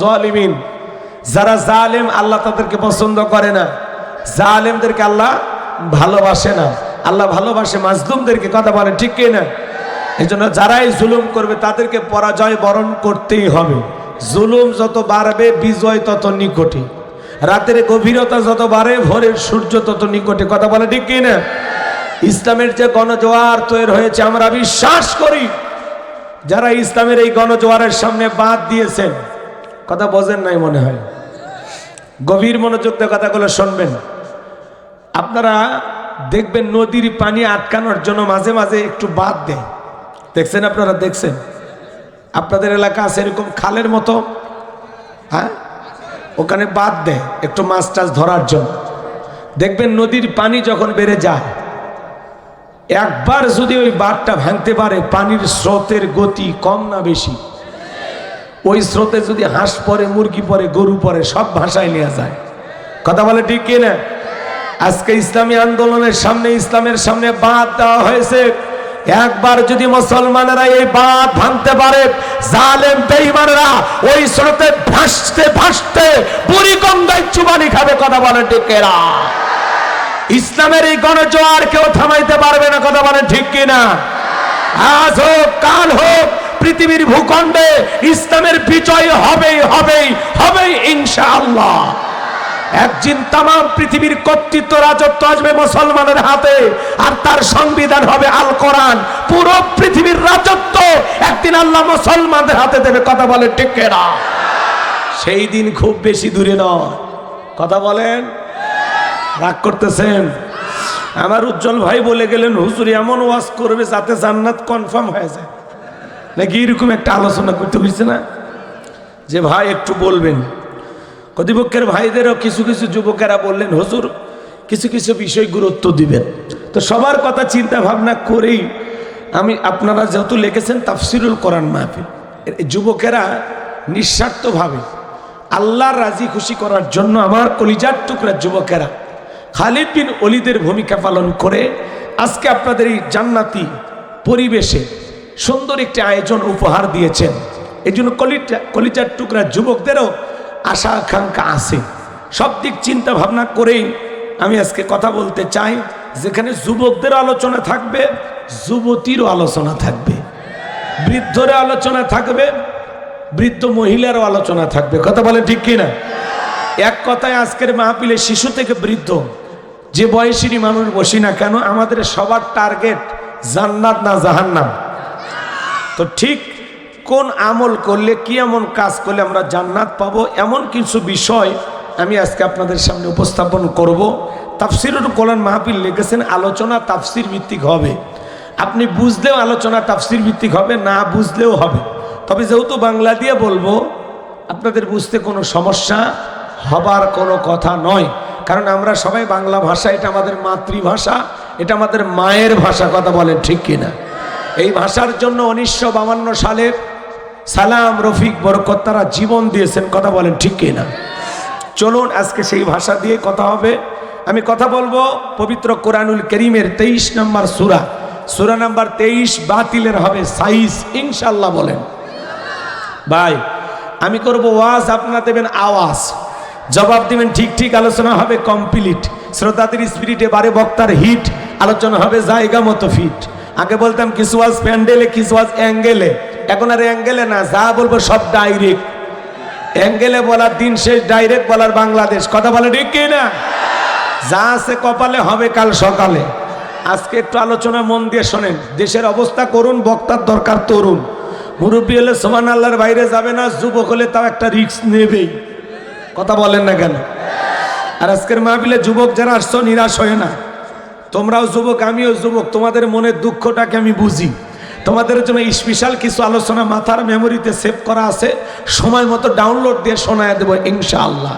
যালিমিন। যারা জালেম, আল্লাহ তাদেরকে পছন্দ করে না। জালেমদেরকে আল্লাহ ভালোবাসে না। আল্লাহ ভালোবাসে, মাজলুমদেরকে কথা বলে, ঠিক কি না? এই জন্য যারাই জুলুম করবে, তাদেরকে পরাজয় বরণ করতেই হবে। জুলুম যত বাড়বে, বিজয় তত নিকটে। রাতের গভীরতা যত বাড়ে, ভোরের সূর্য তত নিকটে। কথা বলে, ঠিক কি না? ইসলামের যে গণজোয়ার তৈরি হয়েছে, আমরা বিশ্বাস করি। যারা ইসলামের এই গণজোয়ারের সামনে বাদ দিয়েছেন, কথা বোঝেন নাই মনে হয়। গভীর মনোযোগ দিয়ে কথাগুলো শুনবেন। আপনারা দেখবেন নদীর পানি আটকানোর জন্য মাঝে মাঝে একটু বাদ দেয়। দেখছেন আপনারা? দেখছেন? আপনাদের এলাকা আছে এরকম খালের মতো হ্যাঁ? ওখানে বাদ দেয় একটু মাছ টাছ ধরার জন্য। দেখবেন নদীর পানি যখন বেড়ে যায় একবার যদি ওই বাঁধটা ভাঙতে পারে, পানির স্রোতের গতি কম না বেশি? ওই স্রোতে যদি হাঁস পরে মুরগি পরে গরু পরে সব ভাষায় নেওয়া যায়। কথা বলে ঠিক কি না? আজকে ইসলামী আন্দোলনের সামনে, ইসলামের সামনে বাঁধ দেওয়া হয়েছে। একবার যদি মুসলমানেরা এই বাঁধ ভাঙতে পারে, জালেম বেঈমানেরা ওই স্রোতে ভাসতে ভাসতে বুড়ি গঙ্গায় চুবানি খাবে, কথা বলে ঠিক টিকেরা ইসলামের এই গণজোয়ার কেউ থামাইতে পারবে না, কথা বলেন ঠিক কিনা? আজ হোক, কাল হোক, পৃথিবীর ভূখণ্ডে ইসলামের বিজয় হবেই হবেই হবেই ইনশাআল্লাহ। একদিন তাম পৃথিবীর কর্তৃত্ব রাজত্ব আসবে মুসলমানের হাতে, আর তার সংবিধান হবে আল কোরআন। পুরো পৃথিবীর রাজত্ব একদিন আল্লাহ মুসলমানদের হাতে দেবে, কথা বলে টেকেরা সেই দিন খুব বেশি দূরে নয়। কথা বলেন রাগ করতেছেন? আমার উজ্জ্বল ভাই বলে গেলেন, হুজুর, এমন ওয়াজ করবে যাতে জান্নাত কনফার্ম হয়ে যায়। নাকি এরকম একটা আলোচনা করতে হয়েছে না? যে ভাই, একটু বলবেন। কর্তৃপক্ষের ভাইদেরও কিছু কিছু যুবকেরা বললেন, হুজুর, কিছু কিছু বিষয় গুরুত্ব দিবেন। তো সবার কথা চিন্তা ভাবনা করেই আমি আপনারা যেহেতু লিখেছেন তাফসিরুল কোরআন মাহফিল যুবকেরা নিঃস্বার্থভাবে আল্লাহর রাজি খুশি করার জন্য আমার কলিজার টুকরা যুবকেরা খালিদ বিন অলিদের ভূমিকা পালন করে আজকে আপনাদের এই জান্নাতি পরিবেশে সুন্দর একটি আয়োজন উপহার দিয়েছেন। এই জন্য কলিজা, কলিজার টুকরা যুবকদেরও আশা আকাঙ্ক্ষা আছে। সব দিক চিন্তা ভাবনা করেই আমি আজকে কথা বলতে চাই। যেখানে যুবকদের আলোচনা থাকবে, যুবতীরও আলোচনা থাকবে। বৃদ্ধরে আলোচনা থাকবে, বৃদ্ধ মহিলারও আলোচনা থাকবে। কথা বলে ঠিক কিনা? এক কথায় আজকের মাহপিলে শিশু থেকে বৃদ্ধ যে বয়সীরই মানুষ বসি না কেন, আমাদের সবার টার্গেট জান্নাত না জাহান্নাম? তো ঠিক কোন আমল করলে, কি এমন কাজ করলে আমরা জান্নাত পাবো, এমন কিছু বিষয় আমি আজকে আপনাদের সামনে উপস্থাপন করব। তাফসিরুল কোরআন মাহফিল লিখেছেন, আলোচনা তাফসির ভিত্তিক হবে। আপনি বুঝলেও আলোচনা তাফসির ভিত্তিক হবে, না বুঝলেও হবে। তবে যেহেতু বাংলা দিয়ে বলব, আপনাদের বুঝতে কোনো সমস্যা হবার কোনো কথা নয়। কারণ আমরা সবাই বাংলা ভাষা, এটা আমাদের মাতৃভাষা, এটা আমাদের মায়ের ভাষা, কথা বলেন ঠিক কিনা? এই ভাষার জন্য উনিশশো বাউান্ন সালে সালাম, রফিক, বরকত, তারা জীবন দিয়েছেন, কথা বলেন ঠিক কিনা? চলুন, আজকে সেই ভাষা দিয়ে কথা হবে। আমি কথা বলব পবিত্র কোরআনুল করিমের তেইশ নম্বর সুরা। সুরা নাম্বার তেইশ বাতিলের হবে সাইজ ইনশাল্লাহ বলেন। ভাই, আমি করব ওয়াজ, আপনারা দেবেন আওয়াজ। জবাব দিবেন, ঠিক ঠিক, আলোচনা হবে কমপ্লিট শ্রোতাদের স্পিরিটে বারে বক্তার হিট আলোচনা হবে জায়গা মতো ফিট আগে বলতাম কিছু ওয়াজ প্যান্ডেলে কিছু ওয়াজ অ্যাঙ্গেলে? এখন আর অ্যাঙ্গেলে না, যা বলব সব ডাইরেক্ট অ্যাঙ্গেলে বলার দিন শেষ ডাইরেক্ট বলার বাংলাদেশ। কথা বলে ঠিক কি না? যা আছে কপালে হবে কাল সকালে। আজকে একটু আলোচনা মন দিয়ে শোনেন। দেশের অবস্থা করুন, বক্তার দরকার তরুণ। মুরব্বী হলে সোমান আল্লাহর বাইরে যাবে না, যুবক হলে তাও একটা রিস্ক নেবেই। কথা বলেন না কেন? আর আজকের মাহবিলে যুবক যারা আসছো, নিরাশ হয় না। তোমরাও যুবক, আমিও যুবক, তোমাদের মনের দুঃখটাকে আমি বুঝি। তোমাদের জন্য স্পেশাল কিছু আলোচনা মাথার মেমোরিতে সেভ করা আছে। সময় মতো ডাউনলোড দিয়ে শোনায় দেবো, ইনশাআল্লাহ।